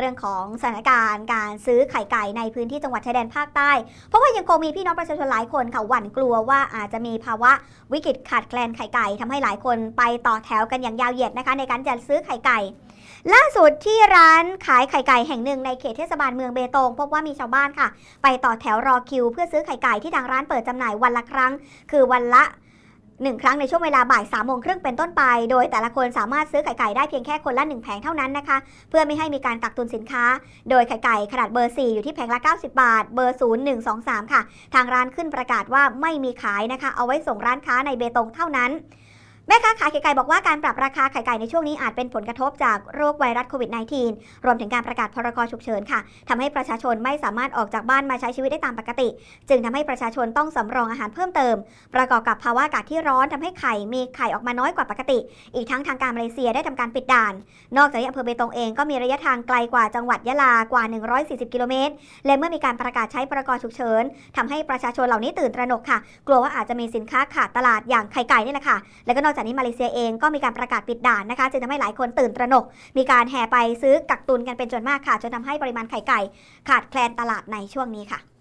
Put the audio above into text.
เรื่องของสถานการณ์การซื้อไข่ไก่ในพื้นที่จังหวัดชายแดนภาคใต้ เพราะว่ายังคงมีพี่น้องประชาชนหลายคนค่ะหวั่นกลัวว่าอาจจะมีภาวะวิกฤตขาดแคลนไข่ไก่ทำให้หลายคนไปต่อแถวกันอย่างยาวเหยียดนะคะ ในการจะซื้อไข่ไก่ ล่าสุดที่ร้านขายไข่ไก่แห่งหนึ่งในเขตเทศบาลเมืองเบตงพบว่ามีชาวบ้านค่ะ ไปต่อแถวรอคิว เพื่อซื้อไข่ไก่ที่ทางร้านเปิดจำหน่ายวันละครั้ง คือวันละ หนึ่งครั้งในช่วงเวลาบ่าย3ามโมงครึ่งเป็นต้นไป โดยแต่ละคนสามารถซื้อไข่ไก่ได้เพียงแค่คนละ 1 แผงเท่านั้นนะคะ เพื่อไม่ให้มีการกักตุนสินค้า โดยไข่ไก่ขนาดเบอร์ 4 อยู่ที่แผงละ 90 บาท เบอร์ 0 1 2 3 ค่ะ ทางร้านขึ้นประกาศว่าไม่มีขายนะคะ เอาไว้ส่งร้านค้าในเบตงเท่านั้น แม่ค้าขายไข่ไก่บอกว่าการปรับราคาไข่ไก่ในช่วงนี้อาจเป็นผลกระทบจากโรคไวรัสโควิด -19 รวมถึงการประกาศพรกฉุกเฉินค่ะทำให้ประชาชนไม่สามารถออกจากบ้านมาใช้ชีวิตได้ตามปกติ จึงทำให้ประชาชนต้องสำรองอาหารเพิ่มเติม ประกอบกับภาวะอากาศที่ร้อนทำให้ไข่มีไข่ออกมาน้อยกว่าปกติ อีกทั้งทางการมาเลเซียได้ทำการปิดด่าน นอกจากนี้อำเภอเบตงเองก็มีระยะทางไกลกว่าจังหวัดยะลากว่า 140 กิโลเมตร และเมื่อมีการประกาศใช้พรกฉุกเฉินทำให้ประชาชนเหล่านี้ตื่นตระหนกค่ะ กลัวว่าอาจจะมีสินค้าขาดตลาดอย่างไข่ไก่นี่แหละค่ะ แล้วก็นอกอกจากนี้มาเลเซียเองก็มีการประกาศปิดด่านนะคะจึงทำให้หลายคนตื่นตระหนก มีการแห่ไปซื้อกักตุนกันเป็นจำนวนมากค่ะจนทำให้ปริมาณไข่ไก่ ขาดแคลนตลาดในช่วงนี้ค่ะ